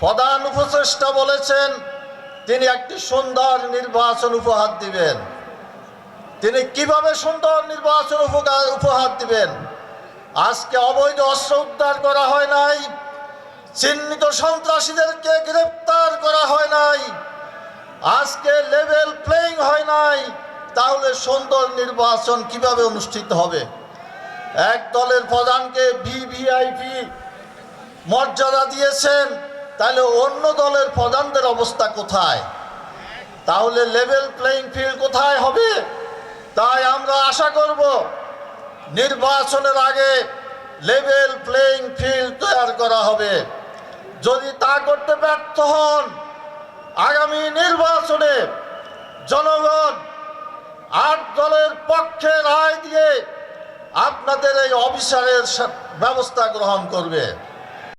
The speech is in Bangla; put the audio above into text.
প্রধান উপদেষ্টা বলেছেন, তিনি একটি সুন্দর নির্বাচন উপহার দিবেন। তিনি কীভাবে সুন্দর নির্বাচন উপহার দিবেন? আজকে অবৈধ অস্ত্র উদ্ধার করা হয় নাই। চিহ্নিত সন্ত্রাসীদেরকে গ্রেপ্তার করা হয় নাই। আজকে লেভেল প্লেইং হয় নাই। তাহলে সুন্দর নির্বাচন কীভাবে অনুষ্ঠিত হবে? এক দলের প্রধানকে ভিভিআইপি মর্যাদা দিয়েছেন। তাহলে অন্য দলের প্রধানদের অবস্থা কোথায়? তাহলে লেভেল প্লেইং ফিল্ড কোথায় হবে? তাই আমরা আশা করব নির্বাচনের আগে লেভেল প্লেইং ফিল্ড তৈরি করা হবে। যদি তা করতে ব্যর্থ হন, আগামী নির্বাচনে জনগণ আট দলের পক্ষে রায় দিয়ে আপনাদের এই অফিসারের ব্যবস্থা গ্রহণ করবে।